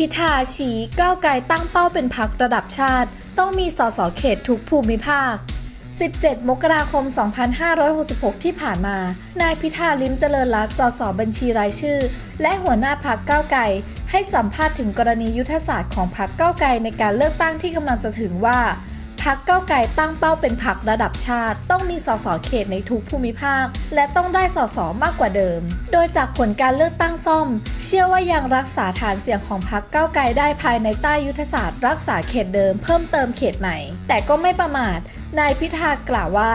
พิธาชี้ก้าวไกลตั้งเป้าเป็นพักระดับชาติ ต้องมีสสเขตทุกภูมิภาค 17 มกราคม 2566 ที่ผ่านมา นายพิธาลิมเจริญรัตน์สสบัญชีรายชื่อ และหัวหน้าพักก้าวไกลให้สัมภาษณ์ถึงกรณียุทธศาสตร์ของพักก้าวไกลในการเลือกตั้งที่กำลังจะถึงว่า พักเก้าไกลตั้งเป้าเป็นพักระดับชาติ ต้องมีสสเขตในทุกภูมิภาค และต้องได้สสมากกว่าเดิม โดยจากผลการเลือกตั้งซ่อม เชื่อว่ายังรักษาฐานเสียงของพักเก้าไกลได้ภายในใต้ยุทธศาสตร์ รักษาเขตเดิมเพิ่มเติมเขตใหม่ แต่ก็ไม่ประมาทนายพิธากล่าวว่า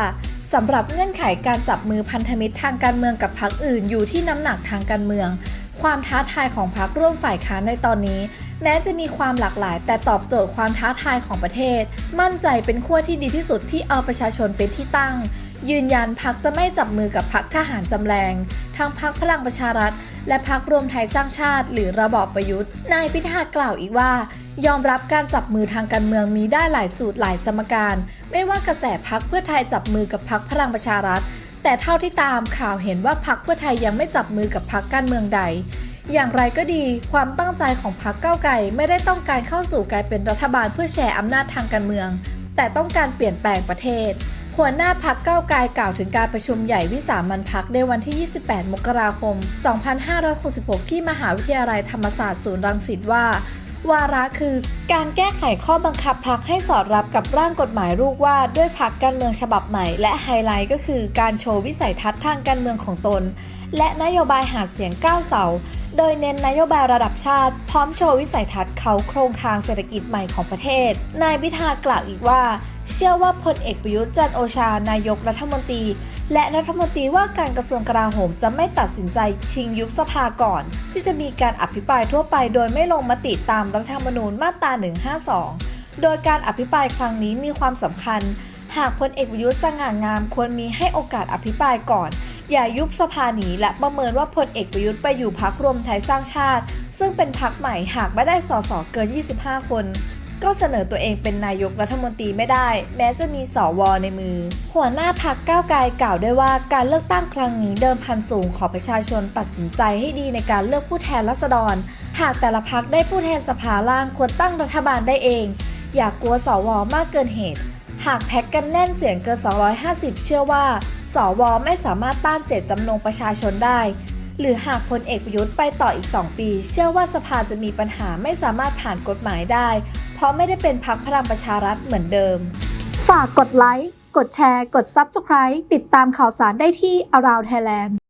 สำหรับเงื่อนไขการจับมือพันธมิตรทางการเมืองกับพรรคอื่นอยู่ที่น้ำหนักทางการเมือง ความท้าทายของพรรคร่วมฝ่ายค้านในตอนนี้ แม้จะมีความหลากหลาย แต่ตอบโจทย์ความท้าทายของประเทศ มั่นใจเป็นขั้วที่ดีที่สุดที่เอาประชาชนเป็นที่ตั้ง ยืนยันพักจะไม่จับมือกับพักทหารจำแรง ทั้งพักพลังประชารัฐ และพักรวมไทยสร้างชาติ หรือระบอบประยุทธ์ นายพิธากล่าวอีกว่า ยอมรับการจับมือทางการเมืองมีได้หลายสูตรหลายสมการ ไม่ว่ากระแสพักเพื่อไทยจับมือกับพักพลังประชารัฐ แต่เท่าที่ตามข่าวเห็นว่าพักเพื่อไทยยังไม่จับมือกับพักการเมืองใด อย่างไรก็ดี ความตั้งใจของพรรคก้าวไกลไม่ได้ต้องการเข้าสู่การเป็นรัฐบาลเพื่อแชร์อำนาจทางการเมือง แต่ต้องการเปลี่ยนแปลงประเทศหัวหน้าพักก้าไกลกล่าวถึงการประชุมใหญ่วิสามันพักในวันที่ 28 มกราคม 2566 ที่มหาวิทยาลัยธรรมศาสตร์ศูนย์รังสิตว่า วาระคือ การแก้ไขข้อบังคับพักให้สอดรับกับร่างกฎหมายลูกว่าด้วยพักการเมืองฉบับใหม่ และไฮไลท์ก็คือการโชว์วิสัยทัศน์ทางการเมืองของตน และนโยบายหาเสียงก้าวเสา โดยเน้นนโยบายระดับชาติ พร้อมโชว์วิสัยทัศน์เขาโครงทางเศรษฐกิจใหม่ของประเทศ นายพิธากล่าวอีกว่า เชื่อว่าพลเอกประยุทธ์จันโอชานายกรัฐมนตรี และรัฐมนตรีว่าการกระทรวงกลาโหมจะไม่ตัดสินใจชิงยุบสภาก่อน ที่จะมีการอภิปรายทั่วไป โดยไม่ลงมติตามรัฐธรรมนูญมาตรา 152 โดยการอภิปรายครั้งนี้มีความสำคัญ หากพลเอกประยุทธ์สง่างามควรมีให้โอกาสอภิปรายก่อน อย่ายุบสภาหนีและประเมินว่าพลเอกประยุทธ์ไปอยู่พักรวมไทยสร้างชาติ ซึ่งเป็นพักใหม่หากไม่ได้สสเกิน 25 คน ก็เสนอตัวเองเป็นนายกรัฐมนตรีไม่ได้ แม้จะมีสวในมือ หัวหน้าพักก้าวไกลกล่าวด้วยว่าการเลือกตั้งครั้งนี้เดิมพันสูงขอประชาชนตัดสินใจให้ดีในการเลือกผู้แทนราษฎร หากแต่ละพักได้ผู้แทนสภาล่างควรตั้งรัฐบาลได้เอง อย่ากกลัวสวมากเกินเหตุ หากแพ็กกันแน่นเสียงเกิน 250 เชื่อว่า สวไม่สามารถต้านเจตจำนงประชาชนได้ หรือหากพลเอกประยุทธ์ไปต่ออีก 2 ปี เชื่อว่าสภาจะมีปัญหาไม่สามารถผ่านกฎหมายได้ เพราะไม่ได้เป็นพักพลังประชารัฐเหมือนเดิม ฝากกดไลค์ กดแชร์ กด Subscribe ติดตามข่าวสารได้ที่ Around Thailand